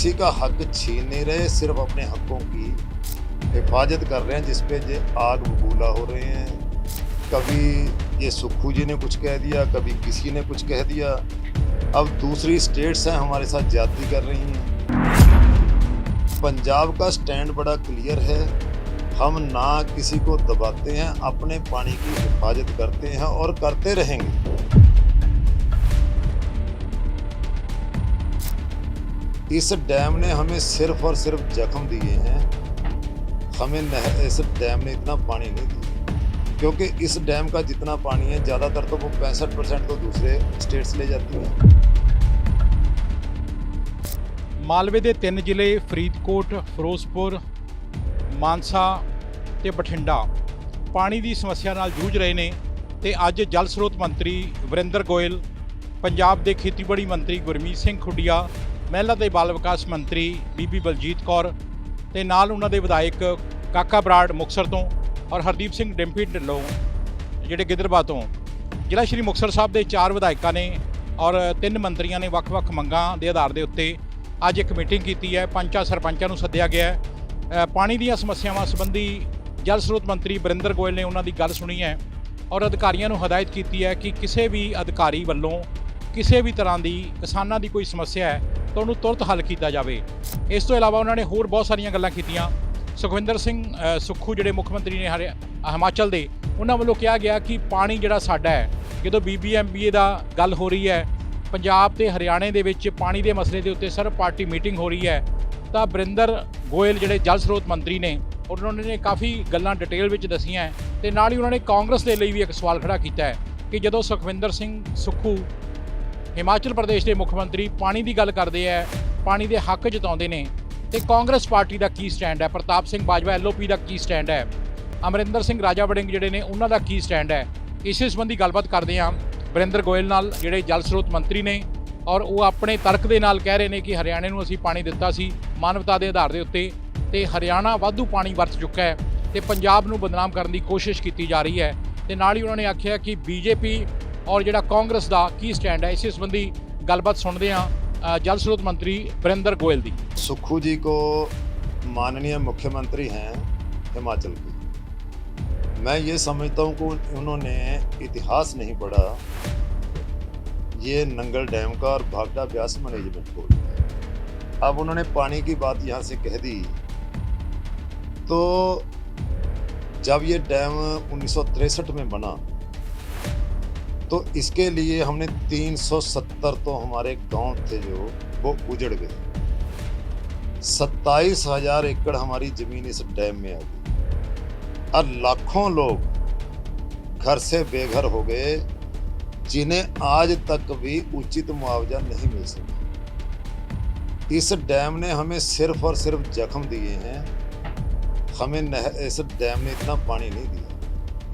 किसी का हक छीन नहीं रहे, सिर्फ़ अपने हकों की हिफाजत कर रहे हैं, जिस पे जे आग बबूला हो रहे हैं। कभी ये सुक्खू जी ने कुछ कह दिया, कभी किसी ने कुछ कह दिया। अब दूसरी स्टेट्स हैं, हमारे साथ ज्यादती कर रही हैं। पंजाब का स्टैंड बड़ा क्लियर है। हम ना किसी को दबाते हैं, अपने पानी की हिफाजत करते हैं और करते रहेंगे। इस डैम ने हमें सिर्फ और सिर्फ जख्म दिए हैं हमें नह- इस डैम ने इतना पानी नहीं दिया क्योंकि इस डैम का जितना पानी है ज़्यादातर तो वो पैंसठ परसेंट तो दूसरे स्टेट्स ले जाती हैं ਮਾਲਵੇ ਦੇ ਤਿੰਨ ਜ਼ਿਲ੍ਹੇ ਫਰੀਦਕੋਟ ਫਿਰੋਜ਼ਪੁਰ ਮਾਨਸਾ ਤੇ ਬਠਿੰਡਾ ਪਾਣੀ ਦੀ ਸਮੱਸਿਆ ਨਾਲ ਜੂਝ ਰਹੇ ਨੇ ਤੇ ਅੱਜ ਜਲ ਸਰੋਤ ਮੰਤਰੀ ਵਰਿੰਦਰ ਗੋਇਲ ਪੰਜਾਬ ਦੇ ਖੇਤੀਬਾੜੀ ਮੰਤਰੀ ਗੁਰਮੀਤ ਸਿੰਘ ਖੁੱਡੀਆ ਮਹਿਲਾ ਤੇ ਬਾਲ ਵਿਕਾਸ ਮੰਤਰੀ ਬੀਬੀ ਬਲਜੀਤ ਕੌਰ ਤੇ ਨਾਲ ਉਹਨਾਂ ਦੇ ਵਿਧਾਇਕ ਕਾਕਾ ਬਰਾੜ ਮੁਕਸਰ ਤੋਂ ਔਰ ਹਰਦੀਪ ਸਿੰਘ ਡਿੰਪੀ ਢਿੱਲੋਂ, ਜਿਹੜੇ ਗਿੱਦੜਬਾ ਤੋਂ। ਜ਼ਿਲ੍ਹਾ ਸ਼੍ਰੀ ਮੁਕਤਸਰ ਸਾਹਿਬ ਦੇ ਚਾਰ ਵਿਧਾਇਕਾਂ ਨੇ ਔਰ ਤਿੰਨ ਮੰਤਰੀਆਂ ਨੇ ਵੱਖ-ਵੱਖ ਮੰਗਾਂ ਦੇ ਆਧਾਰ ਦੇ ਉੱਤੇ ਅੱਜ ਇੱਕ ਮੀਟਿੰਗ ਕੀਤੀ ਹੈ। ਪੰਚਾਂ ਸਰਪੰਚਾਂ ਨੂੰ ਸੱਦਿਆ ਗਿਆ ਹੈ। ਪਾਣੀ ਦੀਆਂ ਸਮੱਸਿਆਵਾਂ ਸੰਬੰਧੀ ਜਲ ਸਰੋਤ ਮੰਤਰੀ ਬਰਿੰਦਰ ਗੋਇਲ ਨੇ ਉਹਨਾਂ ਦੀ ਗੱਲ ਸੁਣੀ ਹੈ ਔਰ ਅਧਿਕਾਰੀਆਂ ਨੂੰ ਹਦਾਇਤ ਕੀਤੀ ਹੈ ਕਿ ਕਿਸੇ ਵੀ ਅਧਿਕਾਰੀ ਵੱਲੋਂ ਕਿਸੇ ਵੀ ਤਰ੍ਹਾਂ ਦੀ ਕਿਸਾਨਾਂ ਦੀ ਕੋਈ ਸਮੱਸਿਆ ਹੈ ਤਾਂ ਉਹਨੂੰ ਤੁਰੰਤ ਹੱਲ ਕੀਤਾ ਜਾਵੇ। ਇਸ ਤੋਂ ਇਲਾਵਾ ਉਹਨਾਂ ਨੇ ਹੋਰ ਬਹੁਤ ਸਾਰੀਆਂ ਗੱਲਾਂ ਕੀਤੀਆਂ। ਸੁਖਵਿੰਦਰ ਸਿੰਘ ਸੁੱਖੂ ਜਿਹੜੇ ਮੁੱਖ ਮੰਤਰੀ ਨੇ ਹਰਿਆ, ਹਿਮਾਚਲ ਦੇ, ਉਹਨਾਂ ਵੱਲੋਂ ਕਿਹਾ ਗਿਆ ਕਿ ਪਾਣੀ ਜਿਹੜਾ ਸਾਡਾ ਹੈ, ਜਦੋਂ ਬੀਬੀਐਮਬੀਏ ਦਾ ਗੱਲ ਹੋ ਰਹੀ ਹੈ, ਪੰਜਾਬ ਤੇ ਹਰਿਆਣੇ ਦੇ ਵਿੱਚ ਪਾਣੀ ਦੇ ਮਸਲੇ ਦੇ ਉੱਤੇ ਸਰਬ ਪਾਰਟੀ ਮੀਟਿੰਗ ਹੋ ਰਹੀ ਹੈ, ਤਾਂ ਬਰਿੰਦਰ ਗੋਇਲ ਜਿਹੜੇ ਜਲ ਸਰੋਤ ਮੰਤਰੀ ਨੇ, ਉਹਨਾਂ ਨੇ ਕਾਫੀ ਗੱਲਾਂ ਡਿਟੇਲ ਵਿੱਚ ਦਸੀਆਂ ਹੈ ਤੇ ਨਾਲ ਹੀ ਉਹਨਾਂ ਨੇ ਕਾਂਗਰਸ ਦੇ ਲਈ ਵੀ ਇੱਕ ਸਵਾਲ ਖੜਾ ਕੀਤਾ ਹੈ ਕਿ ਜਦੋਂ ਸੁਖਵਿੰਦਰ ਸਿੰਘ, ਸੁੱਖੂ ਹਿਮਾਚਲ ਪ੍ਰਦੇਸ਼ ਦੇ ਮੁੱਖ ਮੰਤਰੀ ਪਾਣੀ ਦੀ ਗੱਲ ਕਰਦੇ ਹੈ ਪਾਣੀ ਦੇ ਹੱਕ ਜਤਾਉਂਦੇ ਨੇ ਤੇ ਕਾਂਗਰਸ ਪਾਰਟੀ ਦਾ ਕੀ ਸਟੈਂਡ ਹੈ ਪ੍ਰਤਾਪ ਸਿੰਘ ਬਾਜਵਾ ਐਲਓਪੀ ਦਾ ਕੀ ਸਟੈਂਡ ਹੈ ਅਮਰਿੰਦਰ ਸਿੰਘ ਰਾਜਾ ਵੜਿੰਗ ਜਿਹੜੇ ਨੇ, ਉਹਨਾਂ ਦਾ ਕੀ ਸਟੈਂਡ ਹੈ ਇਸੇ ਸੰਬੰਧੀ ਗੱਲਬਾਤ ਕਰਦੇ ਹਾਂ ਵਰਿੰਦਰ ਗੋਇਲ ਨਾਲ, ਜਿਹੜੇ ਜਲ ਸਰੋਤ ਮੰਤਰੀ ਨੇ ਔਰ ਉਹ ਆਪਣੇ ਤਰਕ ਦੇ ਨਾਲ ਕਹਿ ਰਹੇ ਨੇ ਕਿ ਹਰਿਆਣੇ ਨੂੰ ਅਸੀਂ ਪਾਣੀ ਦਿੱਤਾ ਸੀ ਮਾਨਵਤਾ ਦੇ ਆਧਾਰ ਦੇ ਉੱਤੇ ਤੇ ਹਰਿਆਣਾ ਵਾਧੂ ਪਾਣੀ ਵਰਤ ਚੁੱਕਾ ਹੈ ਤੇ ਪੰਜਾਬ ਨੂੰ ਬਦਨਾਮ ਕਰਨ ਦੀ ਕੋਸ਼ਿਸ਼ ਕੀਤੀ ਜਾ ਰਹੀ ਹੈ ਤੇ ਨਾਲ ਹੀ ਉਹਨਾਂ ਨੇ ਆਖਿਆ ਕਿ ਬੀਜੇਪੀ ਔਰ ਜਿਹੜਾ ਕਾਂਗਰਸ ਦਾ ਕੀ ਸਟੈਂਡ ਹੈ ਇਸੇ ਸੰਬੰਧੀ ਗੱਲਬਾਤ ਸੁਣਦੇ ਹਾਂ ਅ, ਜਲ ਸਰੋਤ ਮੰਤਰੀ ਵਰਿੰਦਰ ਗੋਇਲ ਦੀ सुक्खू जी को माननीय मुख्यमंत्री हैं हिमाचल की मैं ये समझता हूँ कि उन्होंने इतिहास नहीं पढ़ा ये नंगल डैम का और भागड़ा ब्यास मैनेजमेंट बोर्ड का। अब उन्होंने पानी की बात यहाँ से कह दी तो जब ये डैम उन्नीस में बना तो इसके लिए हमने 370 तो हमारे गाँव थे जो, वो उजड़ गए। सत्ताईस हज़ार एकड़ हमारी ज़मीन इस डैम में आ गई। और लाखों लोग घर से बेघर हो गए, जिन्हें आज तक भी उचित मुआवजा नहीं मिल सका। इस डैम ने हमें सिर्फ़ और सिर्फ़ जख्म दिए हैं। हमें इस डैम ने इतना पानी नहीं दिया।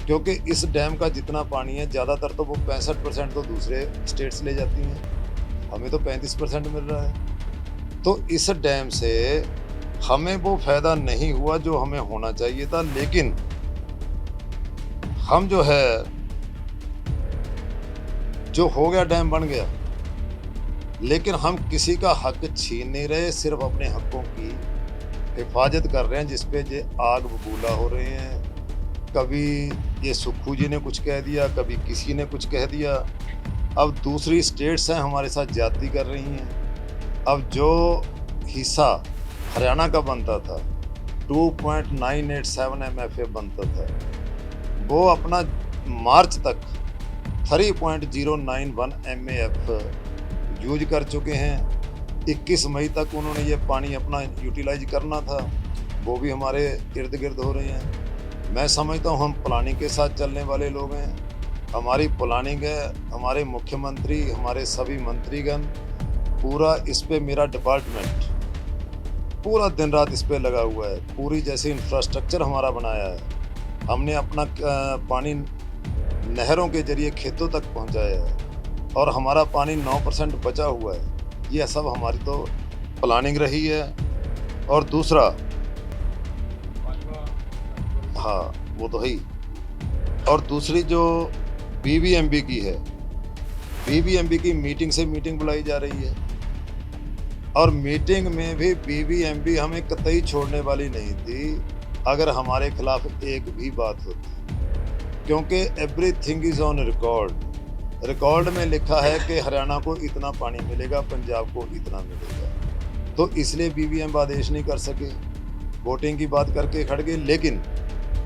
क्योंकि इस डैम का जितना पानी है, ज़्यादातर तो वो पैंसठ परसेंट तो दूसरे स्टेट्स ले जाती हैं। हमें तो पैंतीस परसेंट मिल रहा है। तो इस डैम से हमें वो फ़ायदा नहीं हुआ जो हमें होना चाहिए था, लेकिन हम जो है, जो हो गया डैम बन गया। लेकिन हम किसी का हक छीन नहीं रहे, सिर्फ़ अपने हकों की हिफाजत कर रहे हैं, जिस जे आग बबूला हो रहे हैं। कभी ये सुक्खू जी ने कुछ कह दिया, कभी किसी ने कुछ कह दिया। अब दूसरी स्टेट्स हैं हमारे साथ जाति कर रही हैं। अब जो हिस्सा हरियाणा का बनता था 2.987 एमएफए बनता था, वो अपना मार्च तक 3.091 एमएफ यूज़ कर चुके हैं। 21 मई तक उन्होंने ये पानी अपना यूटिलाइज करना था, वो भी हमारे इर्द गिर्द हो रहे हैं। मैं समझता हूँ हम प्लानिंग के साथ चलने वाले लोग हैं। हमारी प्लानिंग है, हमारे मुख्यमंत्री, हमारे सभी मंत्रीगण, पूरा इस पर मेरा डिपार्टमेंट पूरा दिन रात इस पर लगा हुआ है। पूरी जैसे इंफ्रास्ट्रक्चर हमारा बनाया है। हमने अपना पानी नहरों के ज़रिए खेतों तक पहुँचाया है और हमारा पानी 9 परसेंट बचा हुआ है। ये सब हमारी तो प्लानिंग रही है। और दूसरा हाँ वो तो है ही। और दूसरी जो बीबीएमबी की है बीबीएमबी की मीटिंग से मीटिंग बुलाई जा रही है। और मीटिंग में भी बीबीएमबी हमें कतई छोड़ने वाली नहीं थी, अगर हमारे खिलाफ एक भी बात होती। क्योंकि everything is on record record में लिखा है कि हरियाणा को इतना पानी मिलेगा, पंजाब को इतना मिलेगा। तो इसलिए बीबीएम आदेश नहीं कर सके। वोटिंग की बात करके खड़ गए, लेकिन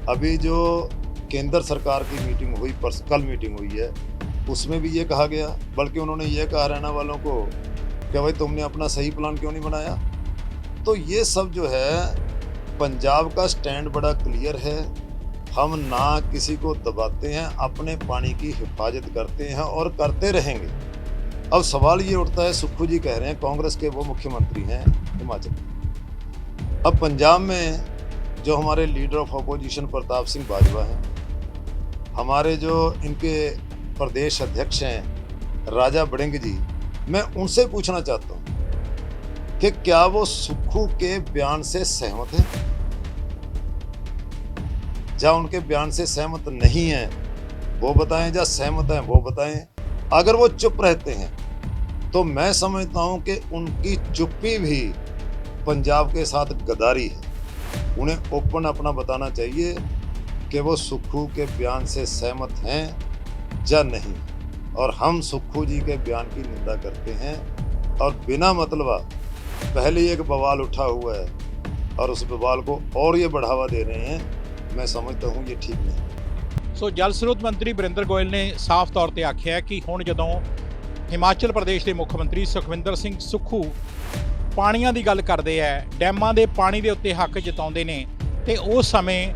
अभी जो केंद्र सरकार की मीटिंग हुई, परस, कल मीटिंग हुई है, उसमें भी ये कहा गया, बल्कि उन्होंने ये कहा हरियाणा वालों को कि भाई तुमने अपना सही प्लान क्यों नहीं बनाया? तो ये सब जो है, पंजाब का स्टैंड बड़ा क्लियर है। हम ना किसी को दबाते हैं, अपने पानी की हिफाजत करते हैं और करते रहेंगे। अब सवाल ये उठता है, सुक्खू जी कह रहे हैं, कांग्रेस के वो मुख्यमंत्री हैं, हिमाचल। अब पंजाब में जो हमारे leader of opposition Pratap Singh Bajwa हैं, हमारे जो इनके प्रदेश अध्यक्ष हैं, राजा बड़िंग जी, मैं उनसे पूछना चाहता हूँ कि क्या वो सुक्खू के बयान से सहमत हैं? या उनके बयान से सहमत नहीं हैं, वो बताएँ या सहमत हैं, वो बताएँ, अगर वो चुप रहते हैं तो मैं समझता हूँ कि उनकी चुप्पी भी पंजाब के साथ गदारी है। उन्हें ओपन अपना बताना चाहिए कि वो सुक्खू के बयान से सहमत हैं या नहीं और हम सुक्खू जी के बयान की निंदा करते हैं और बिना मतलब पहले ही एक बवाल उठा हुआ है और उस बवाल को और ये बढ़ावा दे रहे हैं मैं समझता हूँ ये ठीक नहीं ਸੋ ਜਲ ਸਰੋਤ ਮੰਤਰੀ ਬਰਿੰਦਰ ਗੋਇਲ ਨੇ ਸਾਫ਼ ਤੌਰ ਤੇ ਆਖਿਆ ਕਿ ਹੁਣ ਜਦੋਂ ਹਿਮਾਚਲ ਪ੍ਰਦੇਸ਼ ਦੇ ਮੁੱਖ ਮੰਤਰੀ ਸੁਖਵਿੰਦਰ ਸਿੰਘ ਸੁੱਖੂ ਪਾਣੀਆਂ ਦੀ ਗੱਲ ਕਰਦੇ ਆ, ਡੈਮਾਂ ਦੇ ਪਾਣੀ ਦੇ ਉੱਤੇ ਹੱਕ ਜਤਾਉਂਦੇ ਨੇ ਤੇ ਉਸ ਸਮੇਂ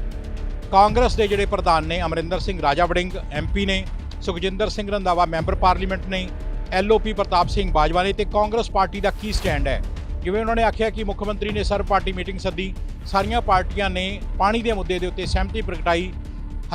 ਕਾਂਗਰਸ ਦੇ ਜਿਹੜੇ ਪ੍ਰਧਾਨ ਨੇ ਅਮਰਿੰਦਰ ਸਿੰਘ ਰਾਜਾ ਵੜਿੰਗ ਐਮਪੀ ਨੇ, ਸੁਖਜਿੰਦਰ ਸਿੰਘ ਰੰਧਾਵਾ ਮੈਂਬਰ ਪਾਰਲੀਮੈਂਟ ਨੇ ਐਲਓਪੀ ਪ੍ਰਤਾਪ ਸਿੰਘ ਬਾਜਵਾ ਨੇ ਤੇ ਕਾਂਗਰਸ ਪਾਰਟੀ ਦਾ ਕੀ ਸਟੈਂਡ ਹੈ? ਜਿਵੇਂ ਉਹਨਾਂ ਨੇ ਆਖਿਆ ਕਿ ਮੁੱਖ ਮੰਤਰੀ ਨੇ ਸਰਬ ਪਾਰਟੀ ਮੀਟਿੰਗ ਸੱਦੀ, ਸਾਰੀਆਂ ਪਾਰਟੀਆਂ ਨੇ ਪਾਣੀ ਦੇ ਮੁੱਦੇ ਦੇ ਉੱਤੇ ਸਹਿਮਤੀ ਪ੍ਰਗਟਾਈ,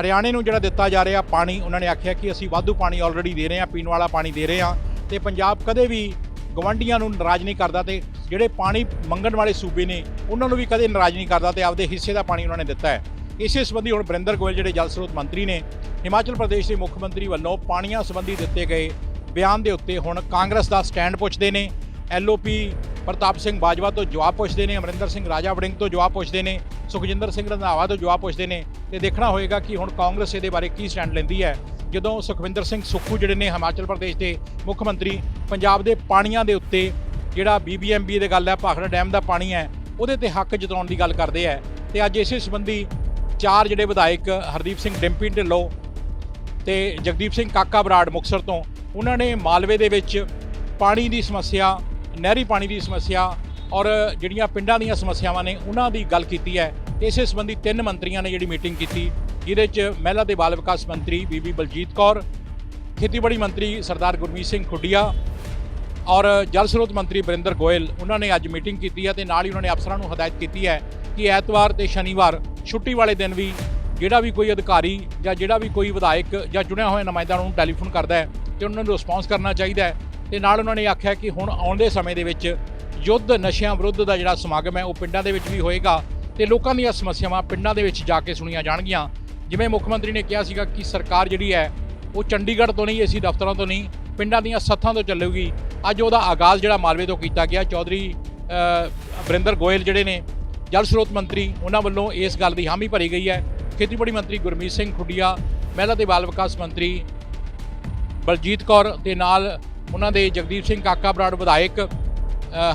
ਹਰਿਆਣੇ ਨੂੰ ਜਿਹੜਾ ਦਿੱਤਾ ਜਾ ਰਿਹਾ ਪਾਣੀ, ਉਹਨਾਂ ਨੇ ਆਖਿਆ ਕਿ ਅਸੀਂ ਵਾਧੂ ਪਾਣੀ ਆਲਰੇਡੀ ਦੇ ਰਹੇ ਹਾਂ, ਪੀਣ ਵਾਲਾ ਪਾਣੀ ਦੇ ਰਹੇ ਹਾਂ ਤੇ ਪੰਜਾਬ ਕਦੇ ਵੀ ਗਵੰਡੀਆਂ ਨੂੰ ਨਾਰਾਜ਼ ਨਹੀਂ ਕਰਦਾ ਤੇ ਜਿਹੜੇ ਪਾਣੀ ਮੰਗਣ ਵਾਲੇ ਸੂਬੇ ਨੇ, ਉਹਨਾਂ ਨੂੰ ਵੀ ਕਦੇ ਨਾਰਾਜ਼ ਨਹੀਂ ਕਰਦਾ ਤੇ ਆਪਦੇ ਹਿੱਸੇ ਦਾ ਪਾਣੀ ਉਹਨਾਂ ਨੇ ਦਿੱਤਾ ਹੈ। ਇਸੇ ਸੰਬੰਧੀ ਹੁਣ ਬਰਿੰਦਰ ਗੋਇਲ, ਜਿਹੜੇ ਜਲ ਸਰੋਤ ਮੰਤਰੀ ਨੇ, ਹਿਮਾਚਲ ਪ੍ਰਦੇਸ਼ ਦੇ ਮੁੱਖ ਮੰਤਰੀ ਵੱਲੋਂ ਪਾਣੀਆਂ ਸੰਬੰਧੀ ਦਿੱਤੇ ਗਏ ਬਿਆਨ ਦੇ ਉੱਤੇ ਹੁਣ ਕਾਂਗਰਸ ਦਾ ਸਟੈਂਡ ਪੁੱਛਦੇ ਨੇ ਐਲਓਪੀ ਪ੍ਰਤਾਪ ਸਿੰਘ ਬਾਜਵਾ ਤੋਂ ਜਵਾਬ ਪੁੱਛਦੇ ਨੇ, ਅਮਰਿੰਦਰ ਸਿੰਘ ਰਾਜਾ ਵੜਿੰਗ ਤੋਂ ਜਵਾਬ ਪੁੱਛਦੇ ਨੇ, ਸੁਖਜਿੰਦਰ ਸਿੰਘ ਰੰਧਾਵਾ ਤੋਂ ਜਵਾਬ ਪੁੱਛਦੇ ਨੇ ਤੇ ਦੇਖਣਾ ਹੋਏਗਾ ਕਿ ਹੁਣ ਕਾਂਗਰਸ ਇਹਦੇ ਬਾਰੇ ਕੀ ਸਟੈਂਡ ਲੈਂਦੀ ਹੈ। ਜਦੋਂ ਸੁਖਵਿੰਦਰ ਸਿੰਘ ਸੁੱਖੂ ਜਿਹੜੇ ਨੇ ਹਿਮਾਚਲ ਪ੍ਰਦੇਸ਼ ਦੇ ਮੁੱਖ ਮੰਤਰੀ, ਪੰਜਾਬ ਦੇ ਪਾਣੀਆਂ ਦੇ ਉੱਤੇ ਜਿਹੜਾ ਬੀਬੀਐਮਬੀ ਦੇ ਗੱਲ ਹੈ, ਭਾਖੜਾ ਡੈਮ ਦਾ ਪਾਣੀ ਹੈ, ਉਹਦੇ ਤੇ ਹੱਕ ਜਤਾਉਣ ਦੀ ਗੱਲ ਕਰਦੇ ਆ। ਤੇ ਅੱਜ ਇਸੇ ਸੰਬੰਧੀ ਚਾਰ ਜਿਹੜੇ ਵਿਧਾਇਕ ਹਰਦੀਪ ਸਿੰਘ ਡਿੰਪੀ ਢਿੱਲੋਂ ਤੇ ਜਗਦੀਪ ਸਿੰਘ ਕਾਕਾ ਬਰਾੜ ਮੁਕਸਰ ਤੋਂ, ਉਹਨਾਂ ਨੇ ਮਾਲਵੇ ਦੇ ਵਿੱਚ ਪਾਣੀ ਦੀ ਸਮੱਸਿਆ, ਨਹਿਰੀ ਪਾਣੀ ਦੀ ਸਮੱਸਿਆ ਔਰ ਜਿਹੜੀਆਂ ਪਿੰਡਾਂ ਦੀਆਂ ਸਮੱਸਿਆਵਾਂ ਨੇ, ਉਹਨਾਂ ਦੀ ਗੱਲ ਕੀਤੀ ਹੈ। ਤੇ ਇਸੇ ਸੰਬੰਧੀ ਤਿੰਨ ਮੰਤਰੀਆਂ ਨੇ ਜਿਹੜੀ ਮੀਟਿੰਗ ਕੀਤੀ। ਜਿਹਦੇ 'ਚ ਮਹਿਲਾ ਤੇ ਬਾਲ ਵਿਕਾਸ ਮੰਤਰੀ ਬੀਬੀ ਬਲਜੀਤ ਕੌਰ, ਖੇਤੀਬਾੜੀ ਮੰਤਰੀ ਸਰਦਾਰ ਗੁਰਮੀਤ ਸਿੰਘ ਖੁੱਡੀਆ ਔਰ ਜਲ ਸਰੋਤ ਮੰਤਰੀ ਬਰਿੰਦਰ ਗੋਇਲ, ਉਹਨਾਂ ਨੇ ਅੱਜ ਮੀਟਿੰਗ ਕੀਤੀ ਹੈ ਤੇ ਨਾਲ ਹੀ ਉਹਨਾਂ ਨੇ ਅਫਸਰਾਂ ਨੂੰ ਹਦਾਇਤ ਕੀਤੀ ਹੈ ਕਿ ਐਤਵਾਰ ਤੇ ਸ਼ਨੀਵਾਰ ਛੁੱਟੀ ਵਾਲੇ ਦਿਨ ਵੀ ਜਿਹੜਾ ਵੀ ਕੋਈ ਅਧਿਕਾਰੀ ਜਾਂ ਜਿਹੜਾ ਵੀ ਕੋਈ ਵਿਧਾਇਕ ਜਾਂ ਚੁਣਿਆ ਹੋਇਆ ਨੁਮਾਇੰਦਾ ਨੂੰ ਟੈਲੀਫੋਨ ਕਰਦਾ ਹੈ ਤੇ ਉਹਨਾਂ ਨੂੰ ਰਿਸਪੌਂਸ ਕਰਨਾ ਚਾਹੀਦਾ ਹੈ ਤੇ ਨਾਲ ਉਹਨਾਂ ਨੇ ਆਖਿਆ ਕਿ ਹੁਣ ਆਉਂਦੇ ਸਮੇਂ ਦੇ ਵਿੱਚ ਯੁੱਧ ਨਸ਼ਿਆਂ ਵਿਰੁੱਧ ਦਾ ਜਿਹੜਾ ਸਮਾਗਮ ਹੈ ਉਹ ਪਿੰਡਾਂ ਦੇ ਵਿੱਚ ਵੀ ਹੋਏਗਾ ਤੇ ਲੋਕਾਂ ਦੀਆਂ ਸਮੱਸਿਆਵਾਂ ਪਿੰਡਾਂ ਦੇ ਵਿੱਚ ਜਾ ਕੇ ਸੁਣੀਆਂ ਜਾਣਗੀਆਂ। ਜਿਵੇਂ ਮੁੱਖ ਮੰਤਰੀ ਨੇ ਕਿਹਾ ਸੀਗਾ ਕਿ ਸਰਕਾਰ ਜਿਹੜੀ ਹੈ ਉਹ ਚੰਡੀਗੜ੍ਹ ਤੋਂ ਨਹੀਂ ਏਸੀ ਦਫ਼ਤਰਾਂ ਤੋਂ ਨਹੀਂ ਪਿੰਡਾਂ ਦੀਆਂ ਸੱਥਾਂ ਤੋਂ ਚੱਲੇਗੀ। ਅੱਜ ਉਹਦਾ ਆਗਾਜ਼ ਜਿਹੜਾ ਮਾਲਵੇ ਤੋਂ ਕੀਤਾ ਗਿਆ ਚੌਧਰੀ ਅ, ਬਰਿੰਦਰ ਗੋਇਲ ਜਿਹੜੇ ਨੇ ਜਲ ਸਰੋਤ ਮੰਤਰੀ ਉਹਨਾਂ ਵੱਲੋਂ ਇਸ ਗੱਲ ਦੀ ਹਾਮੀ ਭਰੀ ਗਈ ਹੈ। ਖੇਤੀਬਾੜੀ ਮੰਤਰੀ ਗੁਰਮੀਤ ਸਿੰਘ ਖੁੱਡੀਆ ਮਹਿਲਾ ਤੇ ਬਾਲ ਵਿਕਾਸ ਮੰਤਰੀ ਬਲਜੀਤ ਕੌਰ ਦੇ ਨਾਲ ਉਹਨਾਂ ਦੇ ਜਗਦੀਪ ਸਿੰਘ ਕਾਕਾ ਬਰਾੜ ਵਿਧਾਇਕ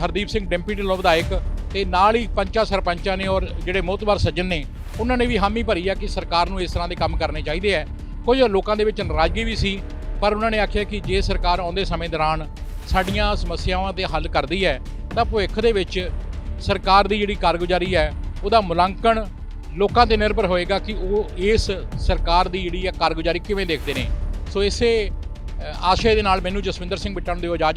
ਹਰਦੀਪ ਸਿੰਘ ਡਿੰਪੀ ਢਿੱਲੋਂ ਵਿਧਾਇਕ ਤੇ ਨਾਲ ਹੀ ਪੰਚਾਂ ਸਰਪੰਚਾਂ ਨੇ ਔਰ ਜਿਹੜੇ ਮੋਤਬਰ ਸੱਜਣ ਨੇ ਉਹਨਾਂ ਨੇ ਵੀ ਹਾਮੀ ਭਰੀ ਆ ਕਿ ਸਰਕਾਰ ਨੂੰ ਇਸ ਤਰ੍ਹਾਂ ਦੇ ਕੰਮ ਕਰਨੇ ਚਾਹੀਦੇ ਆ। ਕੁਝ ਲੋਕਾਂ ਦੇ ਵਿੱਚ ਨਾਰਾਜ਼ਗੀ ਵੀ ਸੀ, ਪਰ ਉਹਨਾਂ ਨੇ ਆਖਿਆ ਕਿ ਜੇ ਸਰਕਾਰ ਆਉਂਦੇ ਸਮੇਂ ਦੌਰਾਨ ਸਾਡੀਆਂ ਸਮੱਸਿਆਵਾਂ ਦੇ ਹੱਲ ਕਰਦੀ ਹੈ, ਤਾਂ ਭਵਿੱਖ ਦੇ ਵਿੱਚ ਸਰਕਾਰ ਦੀ ਜਿਹੜੀ ਕਾਰਗੁਜ਼ਾਰੀ ਹੈ, ਉਹਦਾ ਮੁਲਾਂਕਣ ਲੋਕਾਂ ਤੇ ਨਿਰਭਰ ਹੋਏਗਾ ਕਿ ਉਹ ਇਸ ਸਰਕਾਰ ਦੀ ਜਿਹੜੀ ਹੈ ਕਾਰਗੁਜ਼ਾਰੀ ਕਿਵੇਂ ਦੇਖਦੇ ਨੇ। ਸੋ ਇਸੇ ਆਸ਼ੇ ਦੇ ਨਾਲ ਮੈਨੂੰ ਜਸਵਿੰਦਰ ਸਿੰਘ ਬਿੱਟਾ ਨੂੰ ਦਿਓ ਇਜਾਜ਼ਤ।